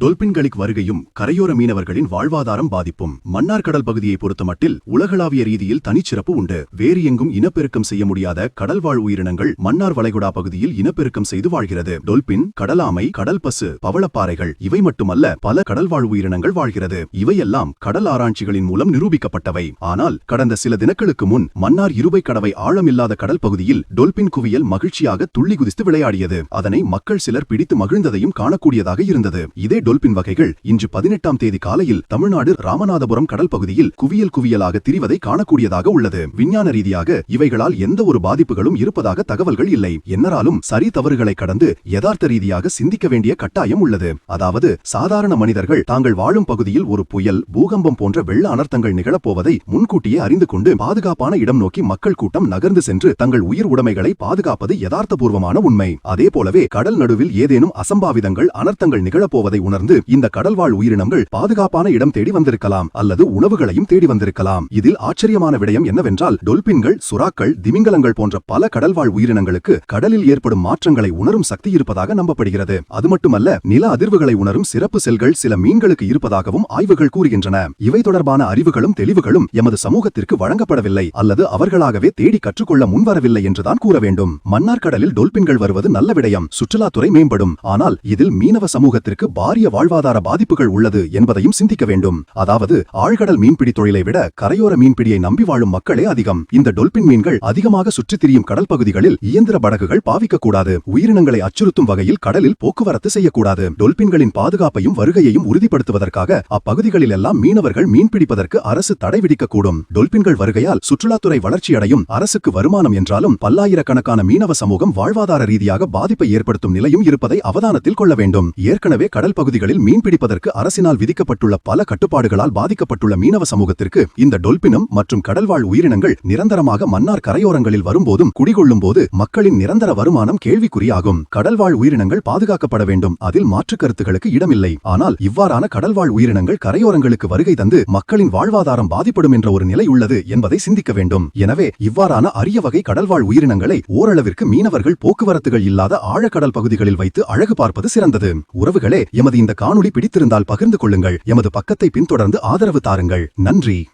டொல்பின்களிக் வருகையும் கரையோர மீனவர்களின் வாழ்வாதாரம் பாதிப்பும். மன்னார் கடல் பகுதியை பொறுத்தமட்டில் உலகளாவிய ரீதியில் தனிச்சிறப்பு உண்டு. வேறு எங்கும் இனப்பெருக்கம் செய்ய முடியாத கடல்வாழ் உயிரினங்கள் மன்னார் வளைகுடா பகுதியில் இனப்பெருக்கம் செய்து வாழ்கிறது. டொல்பின் கடலாமை கடல் பசு பவளப்பாறைகள் இவை மட்டுமல்ல பல கடல்வாழ் உயிரினங்கள் வாழ்கிறது. இவையெல்லாம் கடல் ஆராய்ச்சிகளின் மூலம் நிரூபிக்கப்பட்டவை. ஆனால் கடந்த சில தினங்களுக்கு முன் மன்னார் இருபை கடவை ஆழமில்லாத கடல் பகுதியில் டொல்பின் குவியல் மகிழ்ச்சியாக துள்ளி குதித்து விளையாடியது. அதனை மக்கள் சிலர் பிடித்து மகிழ்ந்ததையும் காணக்கூடியதாக இருந்தது. இதே டொல்பின் வகைகள் இன்று பதினெட்டாம் தேதி காலையில் தமிழ்நாடு ராமநாதபுரம் கடல் பகுதியில் குவியல் குவியலாக திரிவதை காணக்கூடியதாக உள்ளது. விஞ்ஞான ரீதியாக இவைகளால் எந்த ஒரு பாதிப்புகளும் இருப்பதாக தகவல்கள் இல்லை. என்னராலும் சரி தவறுகளை கடந்து யதார்த்த ரீதியாக சிந்திக்க வேண்டிய கட்டாயம் உள்ளது. அதாவது சாதாரண மனிதர்கள் தாங்கள் வாழும் பகுதியில் ஒரு புயல் பூகம்பம் போன்ற வெள்ள அனர்த்தங்கள் நிகழப்போவதை முன்கூட்டியே அறிந்து கொண்டு பாதுகாப்பான இடம் நோக்கி மக்கள் கூட்டம் நகர்ந்து சென்று தங்கள் உயிர் உடைமைகளை பாதுகாப்பது யதார்த்தபூர்வமான உண்மை. அதே போலவே கடல் நடுவில் ஏதேனும் அசம்பாவிதங்கள் அனர்த்தங்கள் நிகழப்போவதை உணர்ந்து இந்த கடல்வாழ் உயிரினங்கள் பாதுகாப்பான இடம் தேடி வந்திருக்கலாம் அல்லது உணவுகளையும் தேடி வந்திருக்கலாம். இதில் ஆச்சரியமான விடயம் என்னவென்றால் டொல்பின்கள் சுறாக்கள் திமிங்கலங்கள் போன்ற பல கடல்வாழ் உயிரினங்களுக்கு கடலில் ஏற்படும் மாற்றங்களை உணரும் சக்தி இருப்பதாக நம்பப்படுகிறது. அது மட்டுமல்ல நில அதிர்வுகளை உணரும் சிறப்பு செல்கள் சில மீன்களுக்கு இருப்பதாகவும் ஆய்வுகள் கூறுகின்றன. இவை தொடர்பான அறிவுகளும் தெளிவுகளும் எமது சமூகத்திற்கு வழங்கப்படவில்லை அல்லது அவர்களாகவே தேடி கற்றுக்கொள்ள முன்வரவில்லை என்றுதான் கூற வேண்டும். மன்னார் கடலில் டொல்பின்கள் வருவது நல்ல விடயம். சுற்றுலாத்துறை மேம்படும். ஆனால் இதில் மீனவ சமூகத்திற்கு பாரிய வாழ்வாதார பாதிப்புகள் உள்ளது என்பதையும் சிந்திக்க வேண்டும். அதாவது ஆழ்கடல் மீன்பிடி தொழிலை விட கரையோர மீன்பிடியை நம்பி வாழும் மக்களே அதிகம். இந்த டொல்பின் மீன்கள் அதிகமாக சுற்றித் திரியும் கடல் பகுதிகளில் இயந்திர படகுகள் பாவிக்கக்கூடாது உயிரினங்களை அச்சுறுத்தும் வகையில் கடலில் போக்குவரத்து செய்யக்கூடாது. டொல்பின்களின் பாதுகாப்பையும் வருகையையும் உறுதிப்படுத்துவதற்காக அப்பகுதிகளில் எல்லாம் மீனவர்கள் மீன்பிடிப்பதற்கு அரசு தடை விதிக்கக்கூடும். டொல்பின்கள் வருகையால் சுற்றுலாத்துறை வளர்ச்சியடையும் அரசுக்கு வருமானம் என்றாலும் பல்லாயிரக்கணக்கான மீனவ சமூகம் வாழ்வாதார ரீதியாக பாதிப்பை ஏற்படுத்தும் நிலையும் இருப்பதை அவதானத்தில் கொள்ள வேண்டும். ஏற்கனவே கடல் பகுதி பகுதிகளில் மீன்பிடிப்பதற்கு அரசினால் விதிக்கப்பட்டுள்ள பல கட்டுப்பாடுகளால் பாதிக்கப்பட்டுள்ள மீனவ சமூகத்திற்கு இந்த டொல்பினம் மற்றும் கடல்வாழ் உயிரினங்கள் நிரந்தரமாக மன்னார் கரையோரங்களில் வரும்போதும் குடிகொள்ளும் போது மக்களின் நிரந்தர வருமானம் கேள்விக்குறியாகும். கடல்வாழ் உயிரினங்கள் பாதுகாக்கப்பட வேண்டும். அதில் மாற்றுக் கருத்துகளுக்கு இடமில்லை. ஆனால் இவ்வாறான கடல்வாழ் உயிரினங்கள் கரையோரங்களுக்கு வருகை தந்து மக்களின் வாழ்வாதாரம் பாதிப்படும் என்ற ஒரு நிலை உள்ளது என்பதை சிந்திக்க வேண்டும். எனவே இவ்வாறான அரிய வகை கடல்வாழ் உயிரினங்களை ஓரளவிற்கு மீனவர்கள் போக்குவரத்துகள் இல்லாத ஆழக்கடல் பகுதிகளில் வைத்து அழகு பார்ப்பது சிறந்தது. உறவுகளே எமது இந்த காணொளி பிடித்திருந்தால் பகிர்ந்து கொள்ளுங்கள். எமது பக்கத்தை பின்தொடர்ந்து ஆதரவு தாருங்கள். நன்றி.